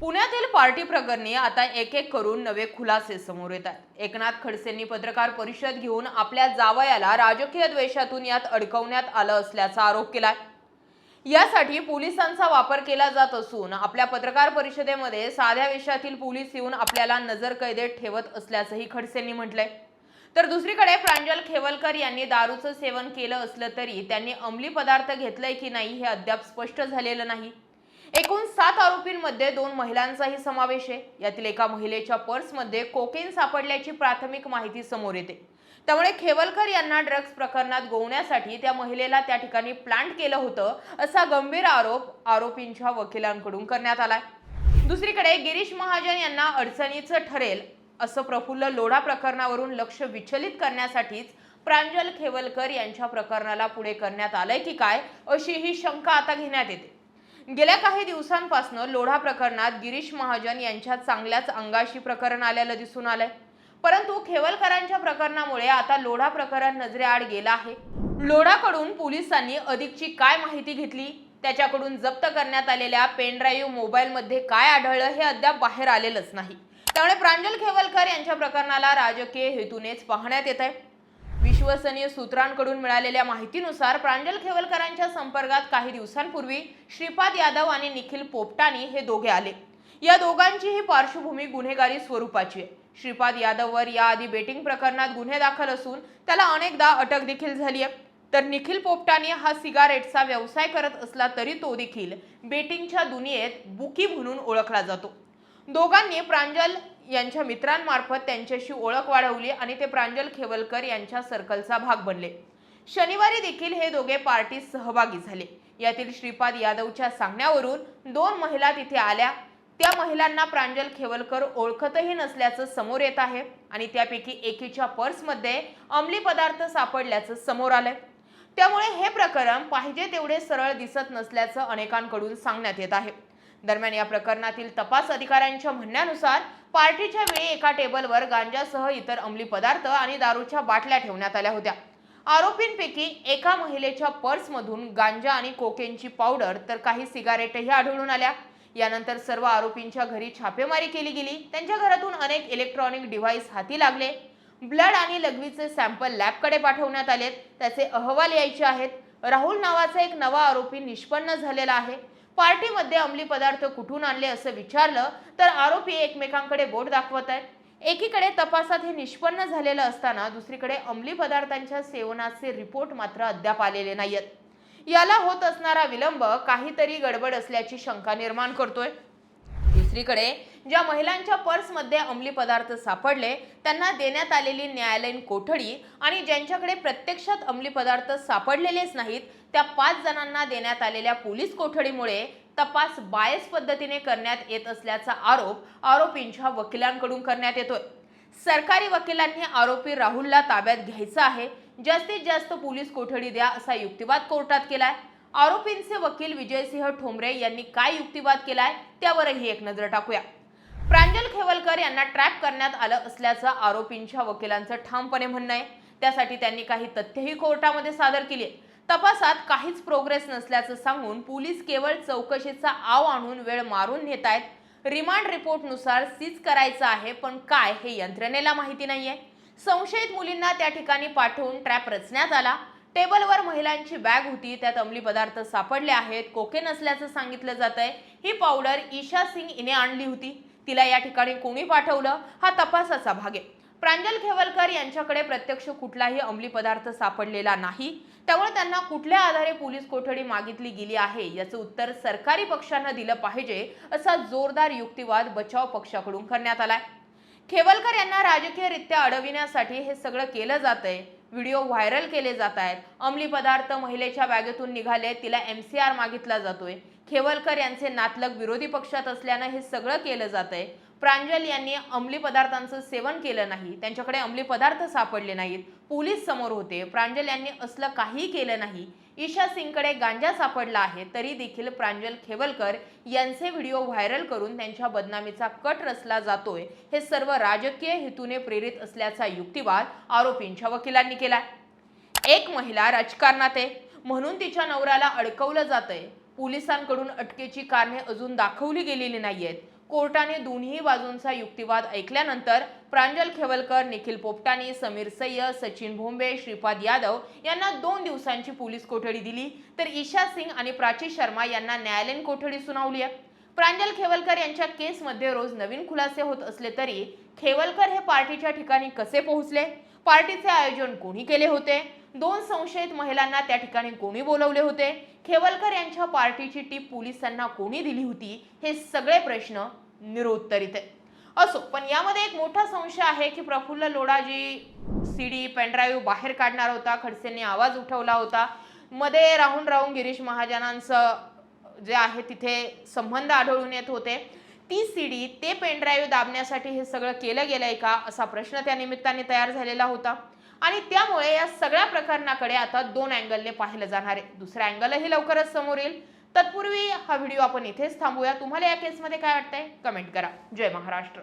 पुण्यातील पार्टी प्रकरणी आता एक एक करून नवे खुलासे समोर येत आहेत. एकनाथ खडसेंनी पत्रकार परिषद घेऊन आपल्या जावयाला राजकीय द्वेषातून यात अडकवण्यात आलं असल्याचा आरोप केलाय. यासाठी पोलिसांचा वापर केला जात असून आपल्या पत्रकार परिषदेमध्ये साध्या वेशातील पोलीस येऊन आपल्याला नजर कैदेत ठेवत असल्याचंही खडसेंनी म्हटलंय. तर दुसरीकडे प्रांजल खेवलकर यांनी दारूचं सेवन केलं असलं तरी त्यांनी अंमली पदार्थ घेतलंय की नाही हे अद्याप स्पष्ट झालेलं नाही. एकूण सात आरोपींमध्ये दोन महिलांचाही समावेश आहे. यातील एका महिलेच्या पर्समध्ये कोकेन सापडल्याची प्राथमिक माहिती समोर येते. त्यामुळे खेवलकर यांना ड्रग्ज प्रकरणात गोवण्यासाठी त्या महिलेला त्या ठिकाणी प्लांट केलं होतं असा गंभीर आरोप आरोपींच्या वकिलांकडून करण्यात आलाय. दुसरीकडे गिरीश महाजन यांना अडचणीचं ठरेल असं प्रफुल्ल लोढा प्रकरणावरून लक्ष विचलित करण्यासाठीच प्रांजल खेवलकर यांच्या प्रकरणाला पुढे करण्यात आलंय की काय अशी ही शंका आता घेण्यात येते. गेल्या काही दिवसांपासून लोढा प्रकरणात गिरीश महाजन यांच्या चांगल्याच अंगाशी प्रकरण आलेलं दिसून आलंय. परंतु खेवलकरांच्या प्रकरणामुळे आता लोढा प्रकरण नजरेआड गेलं आहे. लोढाकडून पोलिसांनी अधिकची काय माहिती घेतली? त्याच्याकडून जप्त करण्यात आलेल्या पेनड्राईव्ह मोबाईलमध्ये काय आढळलं हे अद्याप बाहेर आलेलंच नाही. त्यामुळे प्रांजल खेवलकर यांच्या प्रकरणाला राजकीय हेतूनेच पाहण्यात येत आहे विश्वसनीय सूत्रांकडून मिळालेल्या माहितीनुसार प्रांजल खेवलकरांच्या संपर्कात काही दिवसांपूर्वी श्रीपाद यादव आणि निखिल पोपटानी हे दोघे आले. या दोघांची ही पार्श्वभूमी गुन्हेगारी स्वरूपाची आहे. श्रीपाद यादववर याआधी बेटिंग प्रकरणात गुन्हे दाखल असून त्याला अनेकदा अटक देखील झाली आहे. तर निखिल पोपटाने हा सिगारेटचा व्यवसाय करत असला तरी तो देखील बेटिंगच्या दुनियेत बुकी म्हणून ओळखला जातो. दोघांनी प्रांजल यांच्या मित्रांमार्फत त्यांच्याशी ओळख वाढवली आणि ते प्रांजल खेवलकर यांच्या सर्कलचा भाग बनले. शनिवारी देखील हे दोघे पार्टीत सहभागी झाले. यातील श्रीपाद यादवच्या सांगण्यावरून दोन महिला तिथे आल्या. त्या महिलांना प्रांजल खेवलकर ओळखतही नसल्याचं समोर येत आहे आणि त्यापैकी एकीच्या पर्समध्ये अंमली पदार्थ सापडल्याचं समोर आलंय. त्यामुळे हे प्रकरण पाहिजे तेवढे सरळ दिसत नसल्याचं अनेकांकडून सांगण्यात येत आहे. दरम्यान या प्रकरणातील तपास अधिकाऱ्यांच्या म्हणण्यानुसार पार्टीच्या वेळी एका टेबलवर गांजासह इतर अंमली पदार्थ आणि दारूच्या बाटल्या ठेवण्यात आल्या होत्या. आरोपींपैकी एका महिलेच्या पर्समधून गांजा आणि कोकेनची पावडर तर काही सिगारेटही आढळून आल्या. यानंतर सर्व आरोपींच्या घरी छापेमारी केली गेली. त्यांच्या घरातून अनेक इलेक्ट्रॉनिक डिव्हाइस हाती लागले. ब्लड आणि लघवीचे सॅम्पल लॅबकडे पाठवण्यात आलेत. त्याचे अहवाल यायचे आहेत. राहुल नावाचा एक नवा आरोपी निष्पन्न झालेला आहे. पार्टीमध्ये अंमली पदार्थ कुठून आणले असं विचारलं तर आरोपी एकमेकांकडे बोट दाखवत आहेत. एकीकडे तपासात हे निष्पन्न झालेलं असताना दुसरीकडे अंमली पदार्थांच्या सेवनाचे रिपोर्ट मात्र अद्याप आलेले नाहीयेत. याला होत असणारा विलंब काहीतरी गडबड असल्याची शंका निर्माण करतोय. दुसरीकडे ज्या महिलांच्या पर्समध्ये अंमली पदार्थ सापडले त्यांना देण्यात आलेली न्यायालयीन कोठडी आणि ज्यांच्याकडे प्रत्यक्षात अंमली पदार्थ सापडलेलेच नाहीत त्या पाच जणांना देण्यात आलेल्या पोलीस कोठडीमुळे तपास बायस पद्धतीने करण्यात येत असल्याचा आरोप आरोपींच्या वकिलांकडून करण्यात येतोय. सरकारी वकिलांनी आरोपी राहुलला ताब्यात घ्यायचं आहे. जास्तीत जास्त पोलीस कोठडी द्या असा युक्तिवाद कोर्टात केलाय. आरोपींचे वकील विजयसिंह ठोंबरे यांनी काय युक्तिवाद केलाय त्यावरही एक नजर टाकूया. प्रांजल खेवलकर यांना ट्रॅप करण्यात आलं असल्याचं आरोपींच्या वकिलांचं ठामपणे म्हणणं आहे. त्यासाठी त्यांनी काही तथ्यही कोर्टामध्ये सादर केली तपासात काहीच प्रोग्रेस नसल्याचं सांगून पोलीस केवळ चौकशीचा आव आणून वेळ मारून नेत आहेत. रिमांड रिपोर्टनुसार सीज करायचं आहे पण काय हे यंत्रणेला माहिती नाहीये. संशयित मुलींना त्या ठिकाणी पाठवून ट्रॅप रचण्यात आला. टेबलवर महिलांची बॅग होती त्यात अंमली पदार्थ सापडले आहेत कोकेन असल्याचं सांगितलं जात आहे ही पावडर ईशा सिंग हिने आणली होती. तिला या ठिकाणी कोणी पाठवलं? हा तपासाचा भाग आहे. प्रांजल खेवलकर यांच्याकडे प्रत्यक्ष कुठलाही अंमली पदार्थ सापडलेला नाही. त्यामुळे त्यांना कुठल्या आधारे पोलीस कोठडी मागितली गेली आहे याचं उत्तर सरकारी पक्षांना दिलं पाहिजे असा जोरदार युक्तिवाद बचाव पक्षाकडून करण्यात आलाय. खेवलकर यांना राजकीयरित्या अडविण्यासाठी हे सगळं केलं जातंय. व्हिडिओ व्हायरल केले जात आहेत. अंमली पदार्थ महिलेच्या बॅगेतून निघाले तिला एम सी आर मागितला जातोय. खेवलकर यांचे नातलग विरोधी पक्षात असल्यानं हे सगळं केलं जातंय. प्रांजल यांनी अंमली पदार्थांचं सेवन केलं नाही त्यांच्याकडे अंमली पदार्थ सापडले नाहीत पोलीस समोर होते. प्रांजल यांनी असलं काही केलं नाही. ईशा सिंगकडे गांजा सापडला आहे तरी देखील प्रांजल खेवलकर यांचे व्हिडिओ व्हायरल करून त्यांच्या बदनामीचा कट रचला जातोय. हे सर्व राजकीय हेतूने प्रेरित असल्याचा युक्तिवाद आरोपींच्या वकिलांनी केलाय. एक महिला राजकारणात आहे म्हणून तिच्या नवऱ्याला अडकवलं जातंय. पोलिसांकडून अटकेची कारणे अजून दाखवली गेलेली नाहीयेत. कोर्टाने दोन्ही बाजूंचा युक्तिवाद ऐकल्यानंतर प्रांजल खेवलकर निखिल पोपटानी समीर सय्यद सचिन भोंबे श्रीपाद यादव यांना दोन दिवसांची पोलीस कोठडी दिली. तर ईशा सिंग आणि प्राची शर्मा यांना न्यायालयीन कोठडी सुनावली आहे. प्रांजल खेवलकर यांच्या केसमध्ये रोज नवीन खुलासे होत असले तरी खेवलकर हे पार्टीच्या ठिकाणी कसे पोहोचले? पार्टीचे आयोजन कोणी केले होते? दोन संशयित महिलांना त्या ठिकाणी कोणी बोलवले होते? खेवलकर यांच्या पार्टीची टीप पोलिसांना कोणी दिली होती? हे सगळे प्रश्न निरुत्तरित आहेत. असो पण यामध्ये एक मोठा संशय आहे की Praful Lodhaji C D pen drive बाहेर काढणार होता खडसेंनी आवाज उठवला होता. मध्ये राहून राहून गिरीश महाजनांचं जे आहे तिथे संबंध आढळून येत होते. ती सीडी ते पेनड्राईव्ह दाबण्यासाठी हे सगळं केलं गेलं आहे का असा प्रश्न त्या निमित्ताने तयार झालेला होता. आणि त्यामुळे या सगळ्या प्रकरणाकडे आता दोन अँगलने पाहिलं जाणार आहे. दुसरा अँगलही लवकरच समोर येईल. तत्पूर्वी हा व्हिडिओ आपण इथेच थांबूया. तुम्हाला या केसमध्ये काय वाटतंय? कमेंट करा. जय महाराष्ट्र.